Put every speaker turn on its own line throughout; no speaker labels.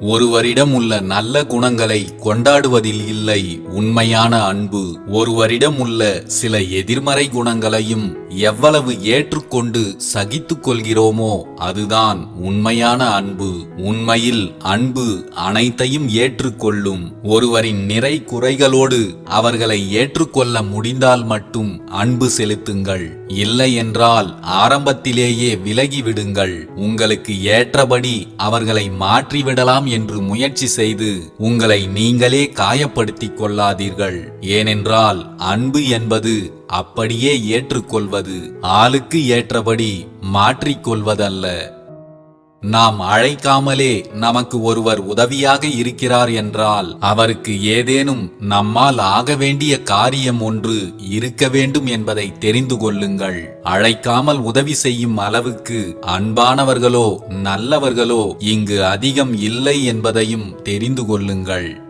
ஒருவரிடம் உள்ள நல்ல குணங்களை கொண்டாடுவதில் இல்லை உண்மையான அன்பு. ஒருவரிடம் உள்ள சில எதிர்மறை குணங்களையும் எவ்வளவு ஏற்றுக்கொண்டு சகித்துக் கொள்கிறோமோ அதுதான் உண்மையான அன்பு. உண்மையில் அன்பு அனைத்தையும் ஏற்றுக்கொள்ளும். ஒருவரின் நிறை குறைகளோடு அவர்களை ஏற்றுக்கொள்ள முடிந்தால் மட்டும் அன்பு செலுத்துங்கள். இல்லை என்றால் ஆரம்பத்திலேயே விலகிவிடுங்கள். உங்களுக்கு ஏற்றபடி அவர்களை மாற்றிவிடலாம் என்று முயற்சி செய்து உங்களை நீங்களே காயப்படுத்திக் கொள்ளாதீர்கள். ஏனென்றால் அன்பு என்பது அப்படியே ஏற்றுக்கொள்வது ஆளுக்கு ஏற்றபடி மாற்றிக்கொள்வதல்ல. நாம் அழைக்காமலே நமக்கு ஒருவர் உதவியாக இருக்கிறார் என்றால் அவருக்கு ஏதேனும் நம்மால் ஆக வேண்டிய காரியம் ஒன்று இருக்க வேண்டும் என்பதை தெரிந்து கொள்ளுங்கள். அழைக்காமல் உதவி செய்யும் அளவுக்கு அன்பானவர்களோ நல்லவர்களோ இங்கு அதிகம் இல்லை என்பதையும் தெரிந்து கொள்ளுங்கள்.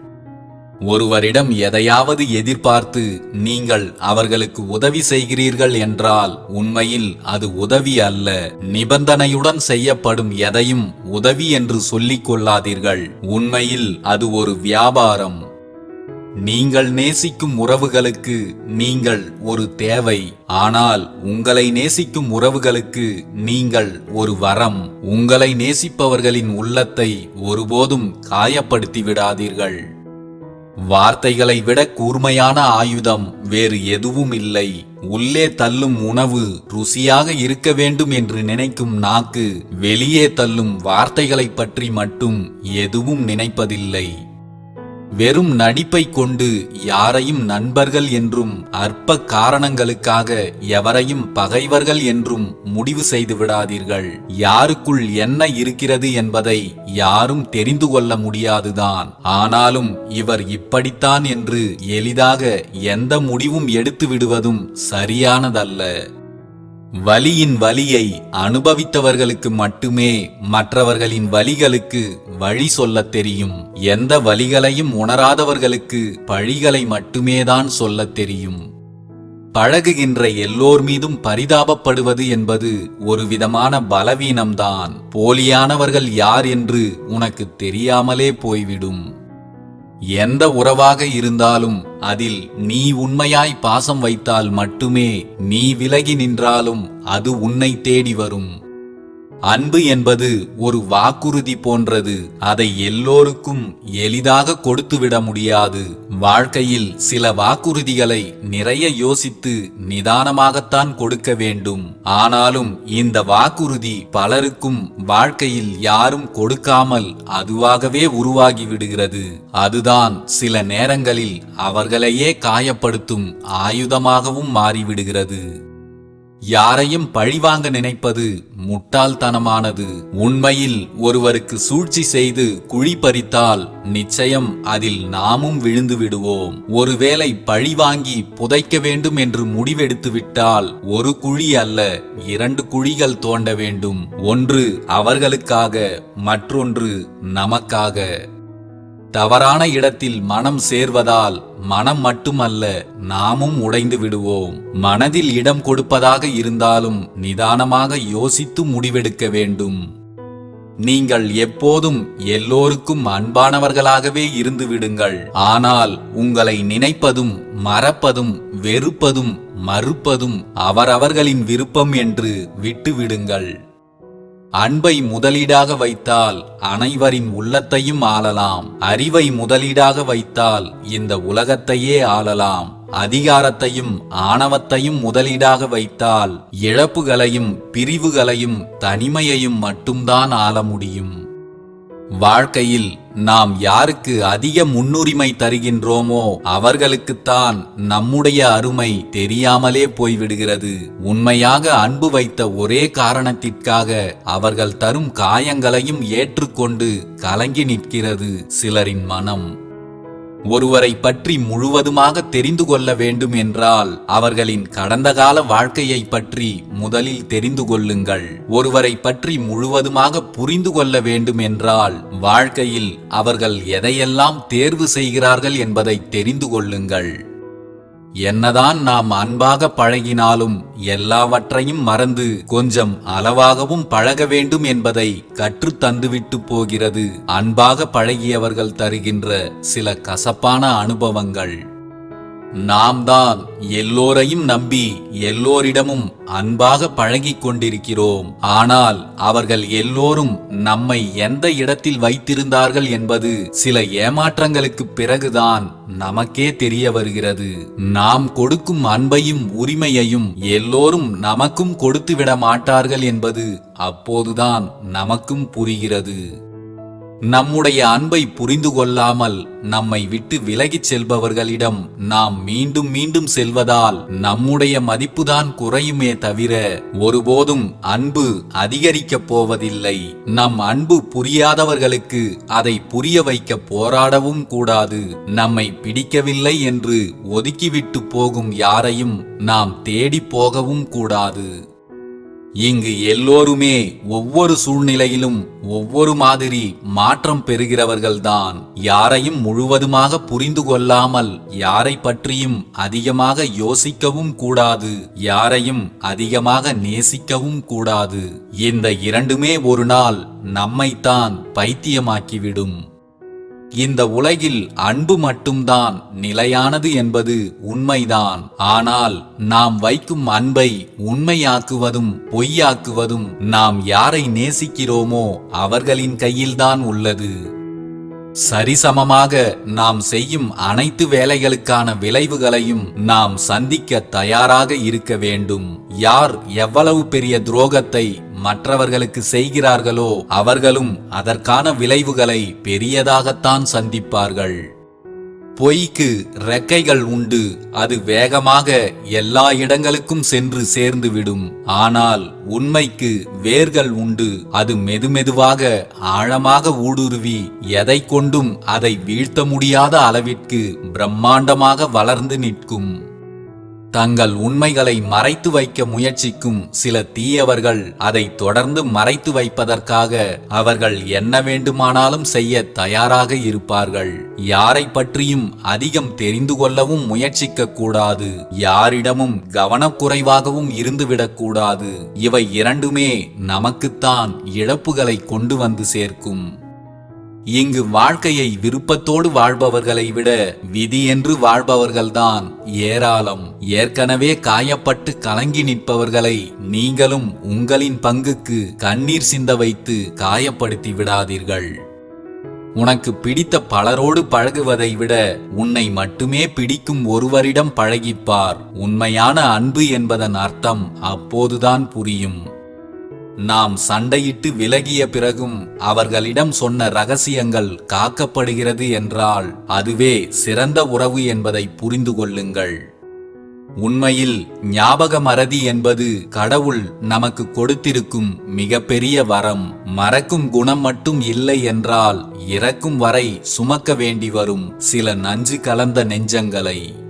ஒருவரிடம் எதையாவது எதிர்பார்த்து நீங்கள் அவர்களுக்கு உதவி செய்கிறீர்கள் என்றால் உண்மையில் அது உதவி அல்ல. நிபந்தனையுடன் செய்யப்படும் எதையும் உதவி என்று சொல்லிக் கொள்ளாதீர்கள். உண்மையில் அது ஒரு வியாபாரம். நீங்கள் நேசிக்கும் உறவுகளுக்கு நீங்கள் ஒரு தேவை. ஆனால் உங்களை நேசிக்கும் உறவுகளுக்கு நீங்கள் ஒரு வரம். உங்களை நேசிப்பவர்களின் உள்ளத்தை ஒருபோதும் காயப்படுத்தி விடாதீர்கள் வார்த்தைகளை விட கூர்மையான ஆயுதம் வேறு எதுவும் இல்லை உள்ளே தள்ளும் உணவு ருசியாக இருக்க வேண்டும் என்று நினைக்கும் நாக்கு வெளியே தள்ளும் வார்த்தைகளைப் பற்றி மட்டும் எதுவும் நினைப்பதில்லை. வெறும் நடிப்பை கொண்டு யாரையும் நண்பர்கள் என்றும் அற்ப காரணங்களுக்காக எவரையும் பகைவர்கள் என்றும் முடிவு செய்து விடாதீர்கள். யாருக்குள் என்ன இருக்கிறது என்பதை யாரும் தெரிந்து கொள்ள முடியாதுதான். ஆனாலும் இவர் இப்படித்தான் என்று எளிதாக எந்த முடிவும் எடுத்து விடுவதும் சரியானதல்ல. வலியின் வலியை அனுபவித்தவர்களுக்கு மட்டுமே மற்றவர்களின் வழிகளுக்கு வழி சொல்லத் தெரியும். எந்த வழிகளையும் உணராதவர்களுக்கு பழிகளை மட்டுமேதான் சொல்லத் தெரியும். பழகுகின்ற எல்லோர் மீதும் பரிதாபப்படுவது என்பது ஒரு விதமான பலவீனம்தான். போலியானவர்கள் யார் என்று உனக்கு தெரியாமலே போய்விடும். எந்த உறவாக இருந்தாலும் அதில் நீ உண்மையாய் பாசம் வைத்தால் மட்டுமே நீ விலகி நின்றாலும் அது உன்னை தேடி வரும். அன்பு என்பது ஒரு வாக்குறுதி போன்றது. அதை எல்லோருக்கும் எளிதாக கொடுத்துவிட முடியாது. வாழ்க்கையில் சில வாக்குறுதிகளை நிறைய யோசித்து நிதானமாகத்தான் கொடுக்க வேண்டும். ஆனாலும் இந்த வாக்குறுதி பலருக்கும் வாழ்க்கையில் யாரும் கொடுக்காமல் அதுவாகவே உருவாகி விடுகிறது அதுதான் சில நேரங்களில் அவர்களையே காயப்படுத்தும் ஆயுதமாகவும் மாறிவிடுகிறது. யாரையும் பழிவாங்க நினைப்பது முட்டாள்தனமானது. உண்மையில் ஒருவருக்கு சூழ்ச்சி செய்து குழி பறித்தால் நிச்சயம் அதில் நாமும் விழுந்து விடுவோம். ஒருவேளை பழி வாங்கி புதைக்க வேண்டும் என்று முடிவெடுத்து விட்டால் ஒரு குழி அல்ல இரண்டு குழிகள் தோண்ட வேண்டும். ஒன்று அவர்களுக்காக மற்றொன்று நமக்காக. தவறான இடத்தில் மனம் சேர்வதால் மனம் மட்டுமல்ல நாமும் உடைந்து விடுவோம். மனதில் இடம் கொடுப்பதாக இருந்தாலும் நிதானமாக யோசித்து முடிவெடுக்க வேண்டும். நீங்கள் எப்போதும் எல்லோருக்கும் அன்பானவர்களாகவே இருந்து விடுங்கள். ஆனால் உங்களை நினைப்பதும் மறப்பதும் வெறுப்பதும் மறுப்பதும் அவரவர்களின் விருப்பம் என்று விட்டுவிடுங்கள். அன்பை முதலீடாக வைத்தால் அனைவரின் உள்ளத்தையும் ஆளலாம். அறிவை முதலீடாக வைத்தால் இந்த உலகத்தையே ஆளலாம். அதிகாரத்தையும் ஆணவத்தையும் முதலீடாக வைத்தால் இழப்புகளையும் பிரிவுகளையும் தனிமையையும் மட்டும்தான் ஆள முடியும். வாழ்க்கையில் நாம் யாருக்கு அதிக முன்னுரிமை தருகின்றோமோ அவர்களுக்குத்தான் நம்முடைய அருமை தெரியாமலே போய்விடுகிறது. உண்மையாக அன்பு வைத்த ஒரே காரணத்திற்காக அவர்கள் தரும் காயங்களையும் ஏற்றுக்கொண்டு கலங்கி நிற்கிறது சிலரின் மனம். ஒருவரை பற்றி முழுவதுமாக தெரிந்து கொள்ள வேண்டும் என்றால் அவர்களின் கடந்த கால வாழ்க்கையை பற்றி முதலில் தெரிந்து கொள்ளுங்கள். ஒருவரை பற்றி முழுவதுமாக புரிந்து கொள்ள வேண்டும் என்றால் வாழ்க்கையில் அவர்கள் எதையெல்லாம் தேர்வு செய்கிறார்கள் என்பதை தெரிந்து கொள்ளுங்கள். என்னதான் நாம் அன்பாக பழகினாலும் எல்லாவற்றையும் மறந்து கொஞ்சம் அளவாகவும் பழக வேண்டும் என்பதை கற்றுத் தந்துவிட்டு போகிறது. அன்பாக பழகியவர்கள் தருகின்ற சில கசப்பான அனுபவங்கள். நாம் தான் எல்லோரையும் நம்பி எல்லோரிடமும் அன்பாக பழகிக் கொண்டிருக்கிறோம். ஆனால் அவர்கள் எல்லோரும் நம்மை எந்த இடத்தில் வைத்திருந்தார்கள் என்பது சில ஏமாற்றங்களுக்கு பிறகுதான் நமக்கே தெரிய வருகிறது. நாம் கொடுக்கும் அன்பையும் உரிமையையும் எல்லோரும் நமக்கும் கொடுத்துவிட மாட்டார்கள் என்பது அப்போதுதான் நமக்கும் புரிகிறது. நம்முடைய அன்பை புரிந்து கொள்ளாமல் நம்மை விட்டு விலகிச் செல்பவர்களிடம் நாம் மீண்டும் மீண்டும் செல்வதால் நம்முடைய மதிப்புதான் குறையுமே தவிர ஒருபோதும் அன்பு அதிகரிக்கப் போவதில்லை. நம் அன்பு புரியாதவர்களுக்கு அதை புரிய வைக்க போராடவும் கூடாது. நம்மை பிடிக்கவில்லை என்று ஒதுக்கிவிட்டு போகும் யாரையும் நாம் தேடி போகவும் கூடாது. இங்கு எல்லோருமே ஒவ்வொரு சூழ்நிலையிலும் ஒவ்வொரு மாதிரி மாற்றம் பெறுகிறவர்கள்தான். யாரையும் முழுவதுமாக புரிந்து கொள்ளாமல் யாரை பற்றியும் அதிகமாக யோசிக்கவும் கூடாது யாரையும் அதிகமாக நேசிக்கவும் கூடாது. இந்த இரண்டுமே ஒரு நாள் நம்மைத்தான் பைத்தியமாக்கிவிடும். இந்த உலகில் அன்பு மட்டும்தான் நிலையானது என்பது உண்மைதான். ஆனால் நாம் வைக்கும் அன்பை உண்மையாக்குவதும் பொய்யாக்குவதும் நாம் யாரை நேசிக்கிறோமோ அவர்களின் கையில்தான் உள்ளது. சரிசமமாக நாம் செய்யும் அனைத்து வேலைகளுக்கான விளைவுகளையும் நாம் சந்திக்க தயாராக இருக்க வேண்டும். யார் எவ்வளவு பெரிய துரோகத்தை மற்றவர்களுக்கு செய்கிறார்களோ அவர்களும் அதற்கான விளைவுகளை பெரியதாகத்தான் சந்திப்பார்கள். பொய்க்கு ரெக்கைகள் உண்டு அது வேகமாக எல்லா இடங்களுக்கும் சென்று சேர்ந்துவிடும். ஆனால் உண்மைக்கு வேர்கள் உண்டு அது மெதுமெதுவாக ஆழமாக ஊடுருவி எதை கொண்டும் அதை வீழ்த்த முடியாத அளவிற்கு பிரம்மாண்டமாக வளர்ந்து நிற்கும். தங்கள் உண்மைகளை மறைத்து வைக்க முயற்சிக்கும் சில தீயவர்கள் அதை தொடர்ந்து மறைத்து வைப்பதற்காக அவர்கள் என்ன வேண்டுமானாலும் செய்ய தயாராக இருப்பார்கள். யாரை பற்றியும் அதிகம் தெரிந்து கொள்ளவும் முயற்சிக்க கூடாது. யாரிடமும் கவனக்குறைவாகவும் இருந்துவிடக்கூடாது இவை இரண்டுமே நமக்குத்தான் இழப்புகளை கொண்டு வந்து சேர்க்கும். இங்கு வாழ்க்கையை விருப்பத்தோடு வாழ்பவர்களை விட விதி என்று வாழ்பவர்கள்தான் ஏராளம். ஏற்கனவே காயப்பட்டு கலங்கி நிற்பவர்களை நீங்களும் உங்களின் பங்குக்கு கண்ணீர் சிந்த வைத்து காயப்படுத்தி விடாதீர்கள். உனக்கு பிடித்த பலரோடு பழகுவதை விட உன்னை மட்டுமே பிடிக்கும் ஒருவரிடம் பழகிப்பார். உண்மையான அன்பு என்பதன் அர்த்தம் அப்போதுதான் புரியும். நாம் சண்டையிட்டு விலகிய பிறகும் அவர்களிடம் சொன்ன ரகசியங்கள் காக்கப்படுகிறது என்றால் அதுவே சிறந்த உறவு என்பதை புரிந்து கொள்ளுங்கள். உண்மையில் ஞாபக மறதி என்பது கடவுள் நமக்கு கொடுத்திருக்கும் மிகப்பெரிய வரம். மறக்கும் குணம் மட்டும் இல்லை என்றால் இறக்கும் வரை சுமக்க வேண்டி வரும் சில நஞ்சு கலந்த நெஞ்சங்களை.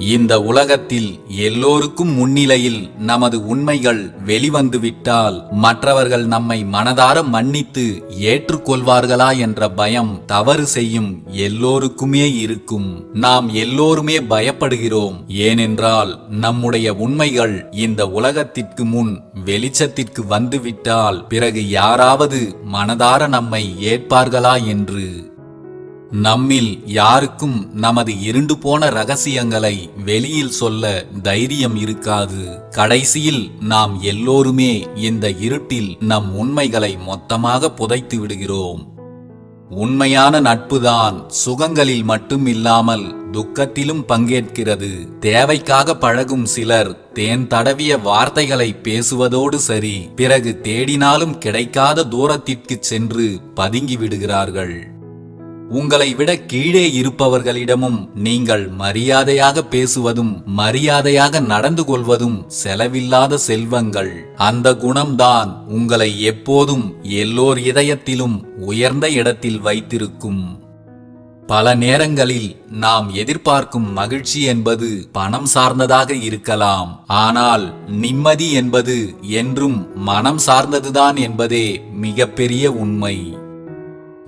இந்த உலகத்தில் எல்லோருக்கும் முன்னிலையில் நமது உண்மைகள் வெளிவந்துவிட்டால் மற்றவர்கள் நம்மை மனதார மன்னித்து ஏற்றுக்கொள்வார்களா என்ற பயம் தவறு செய்யும் எல்லோருக்குமே இருக்கும். நாம் எல்லோருமே பயப்படுகிறோம். ஏனென்றால் நம்முடைய உண்மைகள் இந்த உலகத்திற்கு முன் வெளிச்சத்திற்கு வந்துவிட்டால் பிறகு யாராவது மனதார நம்மை ஏற்பார்களா என்று நம்மில் யாருக்கும் நமது இருண்டு போன ரகசியங்களை வெளியில் சொல்ல தைரியம் இருக்காது. கடைசியில் நாம் எல்லோருமே இந்த இருட்டில் நம் உண்மைகளை மொத்தமாக புதைத்து விடுகிறோம். உண்மையான நட்புதான் சுகங்களில் மட்டும் இல்லாமல் துக்கத்திலும் பங்கேற்கிறது. தேவைக்காக பழகும் சிலர் தேன் தடவிய வார்த்தைகளை பேசுவதோடு சரி பிறகு தேடினாலும் கிடைக்காத தூரத்திற்கு சென்று பதுங்கி விடுகிறார்கள். உங்களை விட கீழே இருப்பவர்களிடமும் நீங்கள் மரியாதையாக பேசுவதும் மரியாதையாக நடந்து கொள்வதும் செலவில்லாத செல்வங்கள். அந்த குணம்தான் உங்களை எப்போதும் எல்லோர் இதயத்திலும் உயர்ந்த இடத்தில் வைத்திருக்கும். பல நேரங்களில் நாம் எதிர்பார்க்கும் மகிழ்ச்சி என்பது பணம் சார்ந்ததாக இருக்கலாம். ஆனால் நிம்மதி என்பது என்றும் மனம் சார்ந்ததுதான் என்பதே மிகப்பெரிய உண்மை.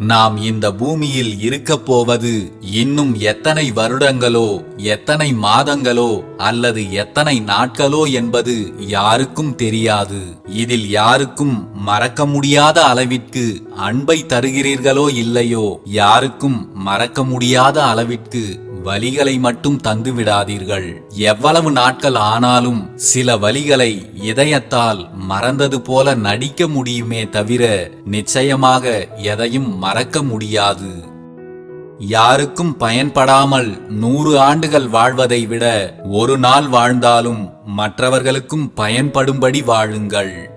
நாம் இந்த பூமியில் இருக்கப் போவது இன்னும் எத்தனை வருடங்களோ எத்தனை மாதங்களோ அல்லது எத்தனை நாட்களோ என்பது யாருக்கும் தெரியாது. இதில் யாருக்கும் மறக்க முடியாத அளவிற்கு அன்பை தருகிறீர்களோ இல்லையோ யாருக்கும் மறக்க முடியாத அளவிற்கு வலிகளை மட்டும் தந்துவிடாதீர்கள். எவ்வளவு நாட்கள் ஆனாலும் சில வலிகளை இதயத்தால் மறந்தது போல நடிக்க முடியுமே தவிர நிச்சயமாக எதையும் மறக்க முடியாது. யாருக்கும் பயன்படாமல் நூறு ஆண்டுகள் வாழ்வதை விட ஒரு நாள் வாழ்ந்தாலும் மற்றவர்களுக்கும் பயன்படும்படி வாழுங்கள்.